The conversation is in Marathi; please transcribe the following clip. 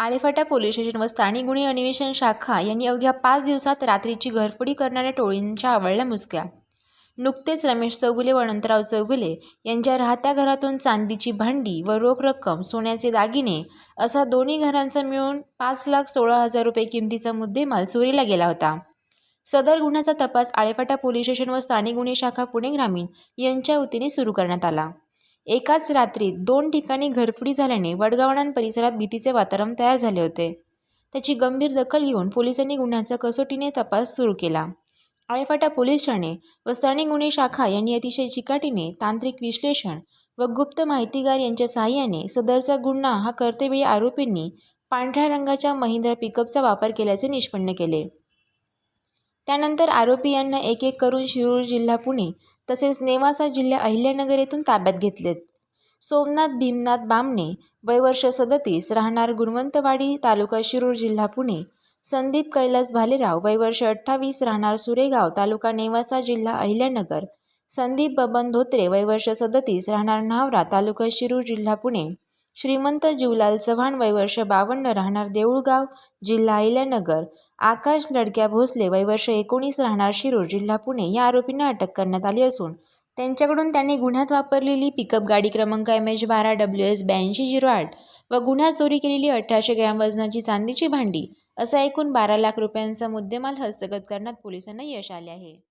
आळेफाटा पोलीस स्टेशन व स्थानिक गुन्हे अन्वेषण शाखा यांनी अवघ्या पाच दिवसात रात्रीची घरफोडी करणाऱ्या टोळींच्या आवळल्या मुसक्या. नुकतेच रमेश चौगुले व अनंतराव चौगुले यांच्या राहत्या घरातून चांदीची भांडी व रोख रक्कम सोन्याचे दागिने असा दोन्ही घरांचा मिळून पाच लाख सोळा हजार रुपये किमतीचा मुद्देमाल चोरीला गेला होता. सदर गुन्ह्याचा तपास आळेफाटा पोलीस स्टेशन व स्थानिक गुन्हे शाखा पुणे ग्रामीण यांच्या वतीने सुरू करण्यात आला. एकाच रात्रीत दोन ठिकाणी घरफोडी झाल्याने वडगावणान परिसरात भीतीचे वातावरण तयार झाले होते. त्याची गंभीर दखल घेऊन पोलिसांनी गुन्ह्याचा कसोटीने तपास सुरू केला. आळेफाटा पोलीस ठाणे व स्थानिक गुन्हे शाखा यांनी अतिशय चिकाटीने तांत्रिक विश्लेषण व गुप्त माहितीगार यांच्या सहाय्याने सदरचा गुन्हा हा करतेवेळी आरोपींनी पांढऱ्या रंगाच्या महिंद्रा पिकअपचा वापर केल्याचे निष्पन्न केले. त्यानंतर आरोपी यांना एक एक करून शिरूर जिल्हा पुणे तसेच नेवासा जिल्हा अहिल्यानगर येथून ताब्यात घेतलेत. सोमनाथ भीमनाथ बामणे वयवर्ष सदतीस राहणार गुणवंतवाडी तालुका शिरूर जिल्हा पुणे. संदीप कैलास भालेराव वयवर्ष अठ्ठावीस राहणार सुरेगाव तालुका नेवासा जिल्हा अहिल्यानगर. संदीप बबन धोत्रे वयवर्ष सदतीस राहणार न्हावरा तालुका शिरूर जिल्हा पुणे. श्रीमंत जीवलाल चव्हाण वयवर्ष बावन्न राहणार देऊळगाव जिल्हा अहिल्यानगर. आकाश लडक्या भोसले वयवर्ष एकोणीस राहणार शिरूर जिल्हा पुणे या आरोपींना अटक करण्यात आली असून त्यांच्याकडून त्यांनी गुन्ह्यात वापरलेली पिकअप गाडी क्रमांक एम एच बारा डब्ल्यू एस ब्याऐंशी झिरो आठ व गुन्ह्यात चोरी केलेली अठराशे ग्रॅम वजनाची चांदीची भांडी असा एकूण बारा लाख रुपयांचा मुद्देमाल हस्तगत करण्यात पोलिसांना यश आले आहे.